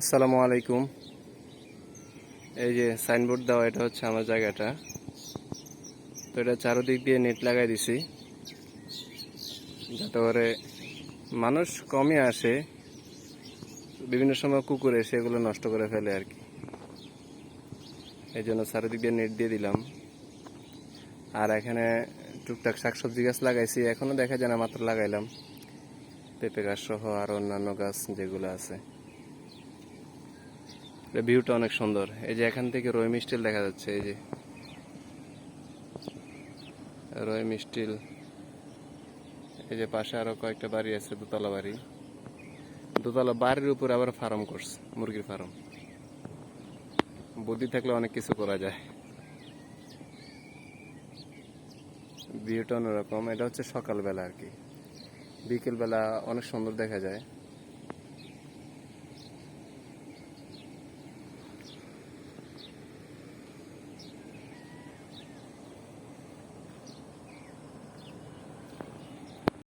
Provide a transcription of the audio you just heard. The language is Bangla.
আসসালামু আলাইকুম। এই যে সাইনবোর্ড দেওয়া, এটা হচ্ছে আমার জায়গাটা। তো এটা চারোদিক দিয়ে নেট লাগাই দিছি। যাতে করে মানুষ কমই আসে, বিভিন্ন সময় কুকুর এসে এগুলো নষ্ট করে ফেলে আর কি। এই জন্য চারোদিক দিয়ে নেট দিয়ে দিলাম। আর এখানে টুকটাক শাকসবজি গাছ লাগাইছি এখনও দেখা যায় না, মাত্র লাগাইলাম। পেঁপে গাছ সহ আর অন্যান্য গাছ যেগুলো আছে। ভিউটা অনেক সুন্দর। এই যে এখান থেকে রয় মিস্টিল দেখা যাচ্ছে, এই যে। রয় মিস্টিল এই যে পাশে আরও কয়েকটা বাড়ি আছে, দোতলা বাড়ি। দোতলা বাড়ির উপর আবার ফার্ম করছে, মুরগির ফার্ম বুদ্ধি থাকলে অনেক কিছু করা যায়। ভিউটা অন্যরকম। এটা হচ্ছে সকালবেলা আর কি। বিকেলবেলা অনেক সুন্দর দেখা যায়।